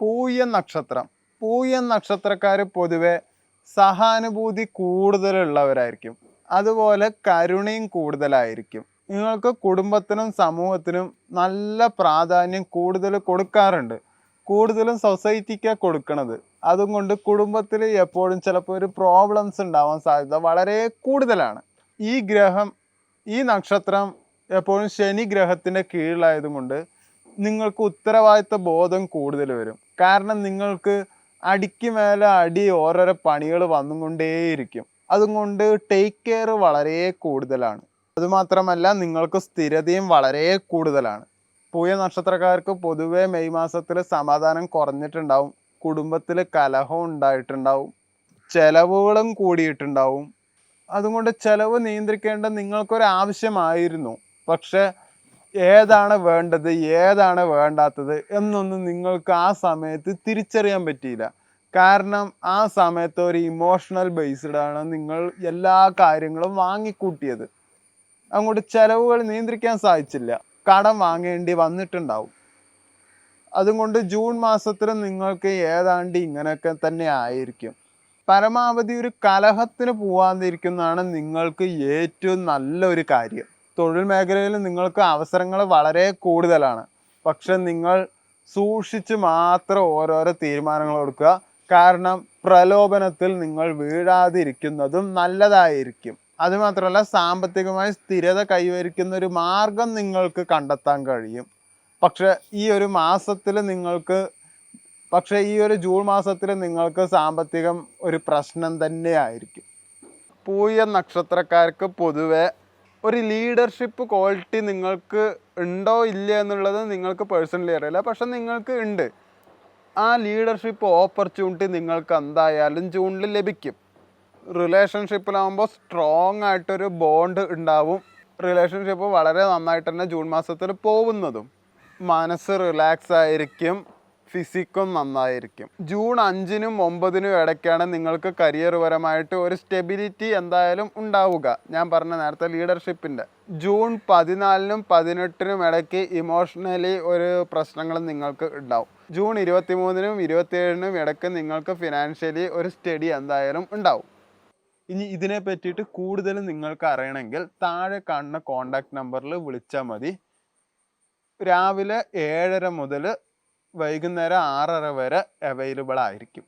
പൂയൻ നക്ഷത്രം. പൂയ നക്ഷത്രക്കാർ പൊതുവെ സഹാനുഭൂതി കൂടുതലുള്ളവരായിരിക്കും. അതുപോലെ കരുണയും കൂടുതലായിരിക്കും. നിങ്ങൾക്ക് കുടുംബത്തിനും സമൂഹത്തിനും നല്ല പ്രാധാന്യം കൂടുതൽ കൊടുക്കാറുണ്ട്. കൂടുതലും സൊസൈറ്റിക്കാണ് കൊടുക്കണത്. അതുകൊണ്ട് കുടുംബത്തിൽ എപ്പോഴും ചിലപ്പോൾ ഒരു പ്രോബ്ലംസ് ഉണ്ടാവാൻ സാധ്യത വളരെ കൂടുതലാണ്. ഈ ഗ്രഹം ഈ നക്ഷത്രം എപ്പോഴും ശനി ഗ്രഹത്തിന്റെ കീഴിലായതുകൊണ്ട് നിങ്ങൾക്ക് ഉത്തരവാദിത്ത ബോധം കൂടുതൽ വരും. കാരണം നിങ്ങൾക്ക് അടിക്ക് മേലെ അടി ഓരോരോ പണികൾ വന്നുകൊണ്ടേയിരിക്കും. അതുകൊണ്ട് ടേക്ക് കെയർ വളരെ കൂടുതലാണ്. അതുമാത്രമല്ല നിങ്ങൾക്ക് സ്ഥിരതയും വളരെ കൂടുതലാണ്. പൂയ നക്ഷത്രക്കാർക്ക് പൊതുവേ മെയ് മാസത്തിൽ സമാധാനം കുറഞ്ഞിട്ടുണ്ടാവും. കുടുംബത്തിൽ കലഹം ഉണ്ടായിട്ടുണ്ടാവും. ചെലവുകളും കൂടിയിട്ടുണ്ടാവും. അതുകൊണ്ട് ചെലവ് നിയന്ത്രിക്കേണ്ട നിങ്ങൾക്കൊരു ആവശ്യമായിരുന്നു പക്ഷെ ഏതാണ് വേണ്ടത് ഏതാണ് വേണ്ടാത്തത് എന്നൊന്നും നിങ്ങൾക്ക് ആ സമയത്ത് തിരിച്ചറിയാൻ പറ്റിയില്ല. കാരണം ആ സമയത്ത് ഒരു ഇമോഷണൽ ബേസ്ഡ് ആണ് നിങ്ങൾ എല്ലാ കാര്യങ്ങളും വാങ്ങിക്കൂട്ടിയത്. അങ്ങോട്ട് ചെലവുകൾ നിയന്ത്രിക്കാൻ സാധിച്ചില്ല. കടം വാങ്ങേണ്ടി വന്നിട്ടുണ്ടാവും. അതുകൊണ്ട് ജൂൺ മാസത്തിൽ നിങ്ങൾക്ക് ഏതാണ്ട് ഇങ്ങനെയൊക്കെ തന്നെ ആയിരിക്കും. പരമാവധി ഒരു കലഹത്തിന് പോവാതിരിക്കുന്നതാണ് നിങ്ങൾക്ക് ഏറ്റവും നല്ലൊരു കാര്യം. തൊഴിൽ മേഖലയിൽ നിങ്ങൾക്ക് അവസരങ്ങൾ വളരെ കൂടുതലാണ്. പക്ഷെ നിങ്ങൾ സൂക്ഷിച്ച് മാത്രം ഓരോരോ തീരുമാനങ്ങൾ എടുക്കുക. കാരണം പ്രലോഭനത്തിൽ നിങ്ങൾ വീഴാതിരിക്കുന്നതും നല്ലതായിരിക്കും. അതുമാത്രമല്ല സാമ്പത്തികമായി സ്ഥിരത കൈവരിക്കുന്ന ഒരു മാർഗം നിങ്ങൾക്ക് കണ്ടെത്താൻ കഴിയും. പക്ഷെ ഈ ഒരു മാസത്തിൽ നിങ്ങൾക്ക് പക്ഷേ ഈ ഒരു ജൂൺ മാസത്തിൽ നിങ്ങൾക്ക് സാമ്പത്തികം ഒരു പ്രശ്നം തന്നെയായിരിക്കും. പൂയ നക്ഷത്രക്കാർക്ക് പൊതുവെ ഒരു ലീഡർഷിപ്പ് ക്വാളിറ്റി നിങ്ങൾക്ക് ഉണ്ടോ ഇല്ല എന്നുള്ളത് നിങ്ങൾക്ക് പേഴ്സണലി അറിയില്ല. പക്ഷെ നിങ്ങൾക്ക് ഉണ്ട്. ആ ലീഡർഷിപ്പ് ഓപ്പർച്യൂണിറ്റി നിങ്ങൾക്ക് എന്തായാലും ജൂണിൽ ലഭിക്കും. റിലേഷൻഷിപ്പിലാകുമ്പോൾ സ്ട്രോങ് ആയിട്ടൊരു ബോണ്ട് ഉണ്ടാവും. റിലേഷൻഷിപ്പ് വളരെ നന്നായിട്ട് തന്നെ ജൂൺ മാസത്തിൽ പോകുന്നതും. മനസ്സ് റിലാക്സ് ആയിരിക്കും. ഫിസിക്കും നന്നായിരിക്കും. ജൂൺ അഞ്ചിനും ഒമ്പതിനും ഇടയ്ക്കാണ് നിങ്ങൾക്ക് കരിയർ പരമായിട്ട് ഒരു സ്റ്റെബിലിറ്റി എന്തായാലും ഉണ്ടാവുക. ഞാൻ പറഞ്ഞ നേരത്തെ ലീഡർഷിപ്പിന്റെ. ജൂൺ പതിനാലിനും പതിനെട്ടിനും ഇടയ്ക്ക് ഇമോഷണലി ഒരു പ്രശ്നങ്ങൾ നിങ്ങൾക്ക് ഉണ്ടാവും. ജൂൺ ഇരുപത്തി മൂന്നിനും ഇരുപത്തിയേഴിനും ഇടയ്ക്ക് നിങ്ങൾക്ക് ഫിനാൻഷ്യലി ഒരു സ്റ്റഡി എന്തായാലും ഉണ്ടാവും. ഇനി ഇതിനെ പറ്റിയിട്ട് കൂടുതൽ നിങ്ങൾക്ക് അറിയണമെങ്കിൽ താഴെ കാണുന്ന കോണ്ടാക്ട് നമ്പറിൽ വിളിച്ചാൽ മതി. രാവിലെ ഏഴര മുതൽ വൈകുന്നേരം ആറര വരെ അവൈലബിൾ ആയിരിക്കും.